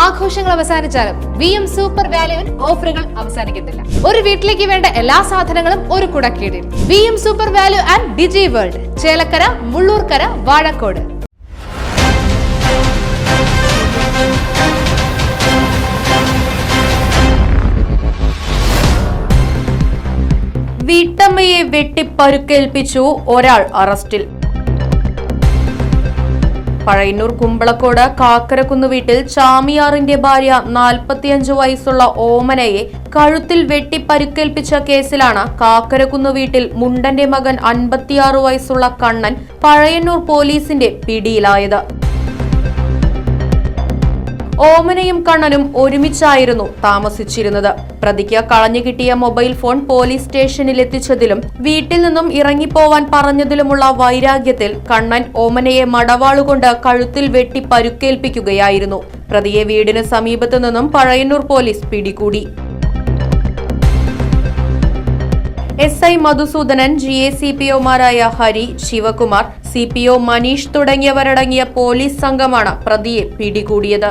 ആഘോഷങ്ങൾ അവസാനിച്ചാലും V M super വാല്യുവിൽ ഓഫറുകൾ അവസാനിക്കുന്നില്ല ഒരു വീട്ടിലേക്ക് വേണ്ട എല്ലാ സാധനങ്ങളും ഒരു കുടക്കീടിൽ. V M super value and digi world Chelakkara Mullurkara Vazhakode. വീട്ടമ്മയെ വെട്ടിപ്പരുക്കേൽപ്പിച്ചു ഒരാൾ അറസ്റ്റിൽ. പഴയന്നൂർ കുമ്പളക്കോട് കാക്കരക്കുന്ന് വീട്ടിൽ ചാമിയാറിന്റെ ഭാര്യ നാൽപ്പത്തിയഞ്ച് വയസ്സുള്ള ഓമനയെ കഴുത്തിൽ വെട്ടി പരുക്കേൽപ്പിച്ച കേസിലാണ് കാക്കരക്കുന്ന് വീട്ടിൽ മുണ്ടന്റെ മകൻ അൻപത്തിയാറ് വയസ്സുള്ള കണ്ണൻ പഴയന്നൂർ പോലീസിന്റെ പിടിയിലായത്. ഓമനയും കണ്ണനും ഒരുമിച്ചായിരുന്നു താമസിച്ചിരുന്നത്. പ്രതിക്ക് കളഞ്ഞു കിട്ടിയ മൊബൈൽ ഫോൺ പോലീസ് സ്റ്റേഷനിൽ എത്തിച്ചതിലും വീട്ടിൽ നിന്നും ഇറങ്ങിപ്പോവാൻ പറഞ്ഞതിലുമുള്ള വൈരാഗ്യത്തിൽ കണ്ണൻ ഓമനയെ മടവാളുകൊണ്ട് കഴുത്തിൽ വെട്ടി പരുക്കേൽപ്പിക്കുകയായിരുന്നു. പ്രതിയെ വീടിന് സമീപത്തു നിന്നും പഴയന്നൂർ പോലീസ് പിടികൂടി. S I Madhusoodanan G A C P ഒമാരായ Hari Sivakumar C P O Manish തുടങ്ങിയവരടങ്ങിയ police സംഘമാണ് പ്രതിയെ പിടികൂടിയത്.